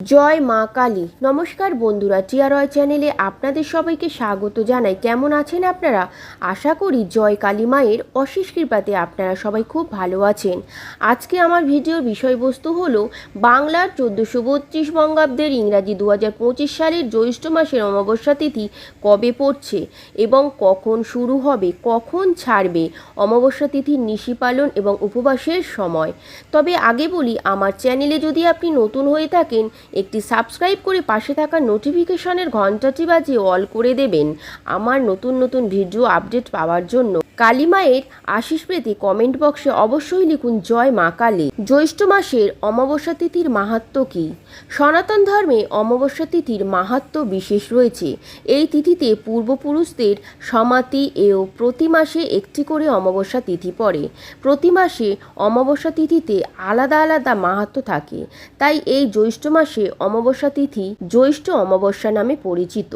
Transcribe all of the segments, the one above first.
জয় মা কালী। নমস্কার বন্ধুরা টিআরয় চ্যানেলে আপনাদের সবাইকে স্বাগত জানাই। কেমন আছেন আপনারা? আশা করি জয় কালী মায়ের অশেষ কৃপাতে আপনারা সবাই খুব ভালো আছেন। আজকে আমার ভিডিওর বিষয়বস্তু হলো বাংলার চোদ্দোশো বত্রিশ বঙ্গাব্দের ইংরাজি দু হাজার পঁচিশ সালের জ্যৈষ্ঠ মাসের অমাবস্যা তিথি কবে পড়ছে এবং কখন শুরু হবে, কখন ছাড়বে, অমাবস্যা তিথির নিশি পালন এবং উপবাসের সময়। তবে আগে বলি, আমার চ্যানেলে যদি আপনি নতুন হয়ে থাকেন একটি সাবস্ক্রাইব করে পাশে থাকা নোটিফিকেশনের ঘন্টাটি বাজিয়ে অল করে দেবেন। আমার নতুন নতুন ভিডিও আপডেট পাওয়ার জন্য কালী মায়ের আশিস পেতে কমেন্ট বক্সে অবশ্যই লিখুন, জয় মা কালী। জ্যৈষ্ঠ মাসের অমাবস্যা তিথির মাহাত্ম কী? সনাতন ধর্মে অমাবস্যা তিথির মাহাত্ম বিশেষ রয়েছে। এই তিথিতে পূর্বপুরুষদের সমাতি এও প্রতি মাসে একটি করে অমাবস্যা তিথি পড়ে। প্রতি মাসে অমাবস্যা তিথিতে আলাদা আলাদা মাহাত্ম থাকে। তাই এই জ্যৈষ্ঠ মাসে অমাবস্যা তিথি জ্যৈষ্ঠ অমাবস্যা নামে পরিচিত।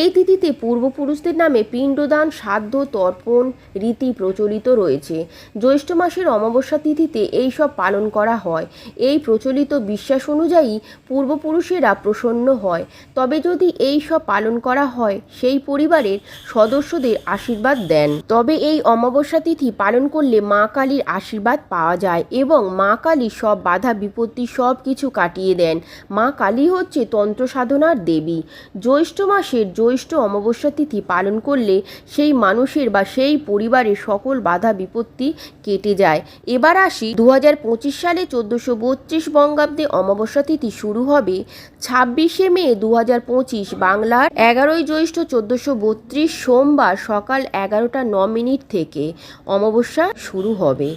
এই তিথিতে পূর্বপুরুষদের নামে পিণ্ডদান, সাধ্য, তর্পণ রীতি প্রচলিত রয়েছে। জ্যৈষ্ঠ মাসের অমাবস্যা তিথিতে এই সব পালন করা হয়। এই প্রচলিত বিশ্বাস অনুযায়ী পূর্বপুরুষেরা প্রসন্ন হয়। তবে যদি এই সব পালন করা হয়, সেই পরিবারের সদস্যদের আশীর্বাদ দেন। তবে এই অমাবস্যা তিথি পালন করলে মা কালীর আশীর্বাদ পাওয়া যায় এবং মা কালী সব বাধা, বিপত্তি সব কিছু কাটিয়ে দেন। মা কালী হচ্ছে তন্ত্র সাধনার দেবী। জ্যৈষ্ঠ মাসের জ্যৈষ্ঠ অমাবস্যা তিথি পালন করলে সেই মানুষের বা সেই পরিবারের সকল বাধা বিপত্তি কেটে যায়। এবার আসি দু হাজার পঁচিশ সালে চোদ্দোশো বত্রিশ বঙ্গাব্দে অমাবস্যা তিথি শুরু হবে। ছাব্বিশে মে দু বাংলার এগারোই জ্যৈষ্ঠ চোদ্দোশো বত্রিশ সোমবার সকাল এগারোটা ন মিনিট থেকে অমাবস্যা শুরু হবে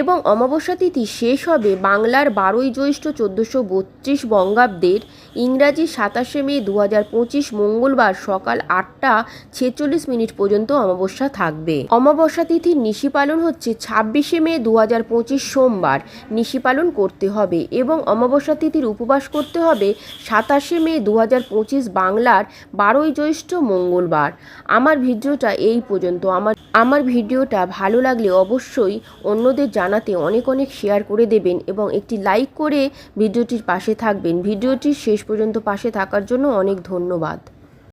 এবং অমাবস্যা তিথি শেষ হবে বাংলার বারোই জ্যৈষ্ঠ চোদ্দোশো বত্রিশ বঙ্গাব্দের ইংরাজি সাতাশে মে দু হাজার পঁচিশ মঙ্গলবার সকাল আটটা ছেচল্লিশ মিনিট পর্যন্ত অমাবস্যা থাকবে। অমাবস্যা তিথির নিশি পালন হচ্ছে ছাব্বিশে মে দু হাজার পঁচিশ সোমবার। নিশি পালন করতে হবে এবং অমাবস্যা তিথির উপবাস করতে হবে সাতাশে মে দু হাজার পঁচিশ বাংলার বারোই জ্যৈষ্ঠ মঙ্গলবার। আমার ভিডিওটা এই পর্যন্ত। আমার আমার ভিডিওটা ভালো লাগলে অবশ্যই অন্যদের জানাতে অনেক অনেক শেয়ার করে দেবেন এবং একটি লাইক করে ভিডিওটির পাশে থাকবেন। ভিডিওটির শেষ পর্যন্ত পাশে থাকার জন্য অনেক ধন্যবাদ।